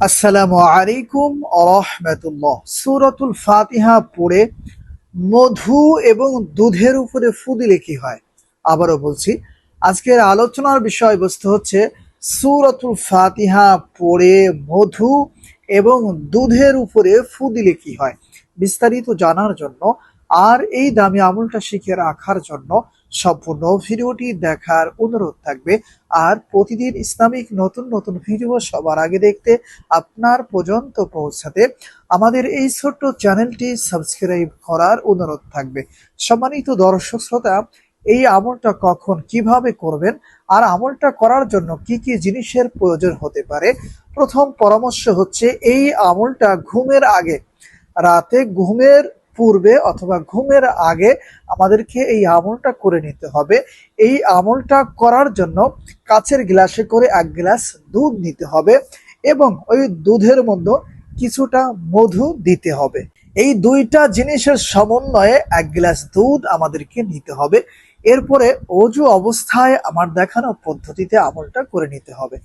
আসসালামু আলাইকুম আরহামতুল্লাহ সুরাতুল ফাতিহা পড়ে মধু এবং দুধের উপরে ফু দিলে কি হয়? আবারও বলছি, আজকের আলোচনার বিষয়বস্তু হচ্ছে সুরতুল ফাতিহা পড়ে মধু এবং দুধের উপরে ফু দিলে কি হয়? বিস্তারিত জানার জন্য আর এই দামি আমলটা শিখে রাখার জন্য সম্পূর্ণ ভিডিওটি দেখার অনুরোধ থাকবে। আর প্রতিদিন ইসলামিক নতুন নতুন ভিডিও সবার আগে দেখতে আপনার পর্যন্ত পৌঁছাতে আমাদের এই ছোট্ট চ্যানেলটি সাবস্ক্রাইব করার অনুরোধ থাকবে। সম্মানিত দর্শক শ্রোতা, এই আমলটা কখন কীভাবে করবেন আর আমলটা করার জন্য কি কি জিনিসের প্রয়োজন হতে পারে? প্রথম পরামর্শ হচ্ছে, এই আমলটা ঘুমের আগে, রাতে ঘুমের পূর্বে অথবা ঘুমের আগে আমাদেরকে এই আমলটা করে নিতে হবে। এই আমলটা করার জন্য কাছের গ্লাসে করে এক গ্লাস দুধ নিতে হবে এবং ওই দুধের মধ্যে কিছুটা মধু দিতে হবে। এই দুইটা জিনিসের সমন্বয়ে এক গ্লাস দুধ আমাদেরকে নিতে হবে। এরপরে অজু অবস্থায় আমার দেখানো পদ্ধতিতে আমলটা করে নিতে হবে।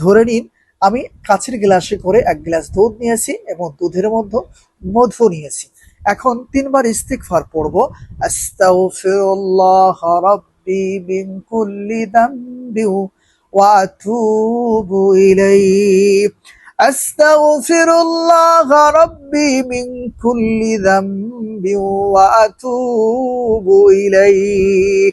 ধরে নিন, আমি কাছের গ্লাসে করে এক গ্লাস দুধ নিয়েছি এবং দুধের মধ্যে মধু নিয়েছি। এখন তিনবার ইস্তিকফার পড়ব। আস্তাগফিরুল্লাহ রাব্বি মিন কুল্লি দামবি ওয়া আতুবু ইলাইহি। আস্তাগফিরুল্লাহ রাব্বি মিন কুল্লি দামবি ওয়া আতুবু ইলাইহি।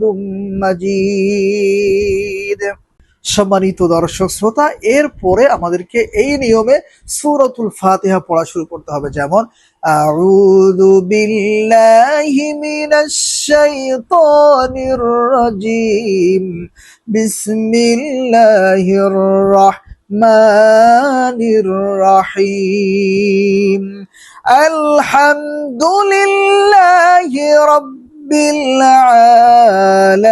সম্মানিত দর্শক শ্রোতা, এরপরে আমাদেরকে এই নিয়মে সুরতুল ফাতিহা পড়া শুরু করতে হবে। যেমন, আউযু বিল্লাহি মিনাশ আলহামদুলিল্লাহি رب العالمين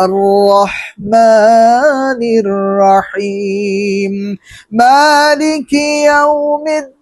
الرحمن الرحيم مالك يوم الدين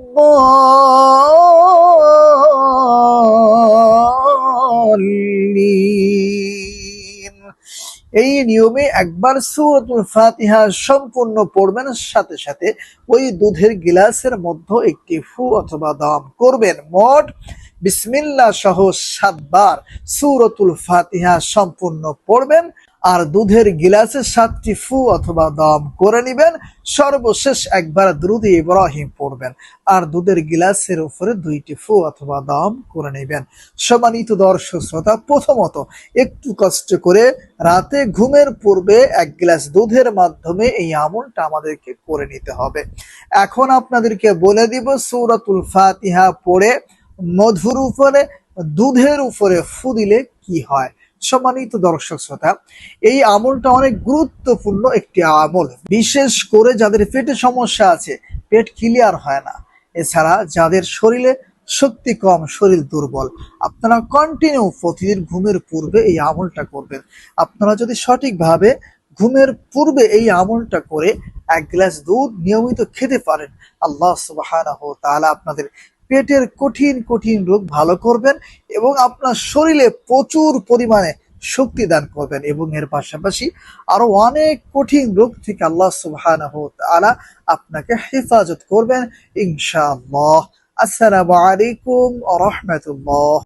এই নিয়মে একবার সূরাতুল ফাতিহা সম্পূর্ণ পড়বেন, সাথে সাথে ওই দুধের গিলাসের মধ্যে একটি ফু অথবা দাম করবেন। মোট বিসমিল্লাহ সহ সাতবার সুরতুল ফাতিহা সম্পূর্ণ পড়বেন। আর দুধের গিলাসে সাতটি ফু অথবা দম করে নিবেন। সর্বশেষ একবার দ্রুত ইব্রাহিম পড়বেন আর দুধের গিলাসের উপরে দুইটি ফু অথবা দম করে নেবেন। সমানিত দর্শক শ্রোতা, প্রথমত একটু কষ্ট করে রাতে ঘুমের পূর্বে এক গ্লাস দুধের মাধ্যমে এই আমলটা আমাদেরকে করে নিতে হবে। এখন আপনাদেরকে বলে দিব, সূরাতুল ফাতিহা পড়ে মধুর উপরে, দুধের উপরে ফু দিলে কি হয়? সম্মানিত দর্শক শ্রোতা, এই আমলটা অনেক গুরুত্বপূর্ণ একটি আমল। বিশেষ করে যাদের পেটে সমস্যা আছে, পেট ক্লিয়ার হয় না। এছাড়া যাদের শরীরে শক্তি কম শরীর দুর্বল, আপনারা কন্টিনিউ প্রতিদিন ঘুমের পূর্বে এই আমলটা করবেন। আপনারা যদি সঠিকভাবে ঘুমের পূর্বে এই আমলটা করে এক গ্লাস দুধ নিয়মিত খেতে পারেন, আল্লাহ তাআলা আপনাদের পেটের কঠিন কঠিন রোগ ভালো করবেন এবং আপনার শরীরে প্রচুর পরিমাণে শক্তি দান করবেন এবং এর পাশাপাশি আরও অনেক কঠিন রোগ থেকে আল্লাহ সুবাহ আপনাকে হেফাজত করবেন, ইনশাআল্লাহ। আসসালামু আলাইকুম রাহমাতুল্লাহ।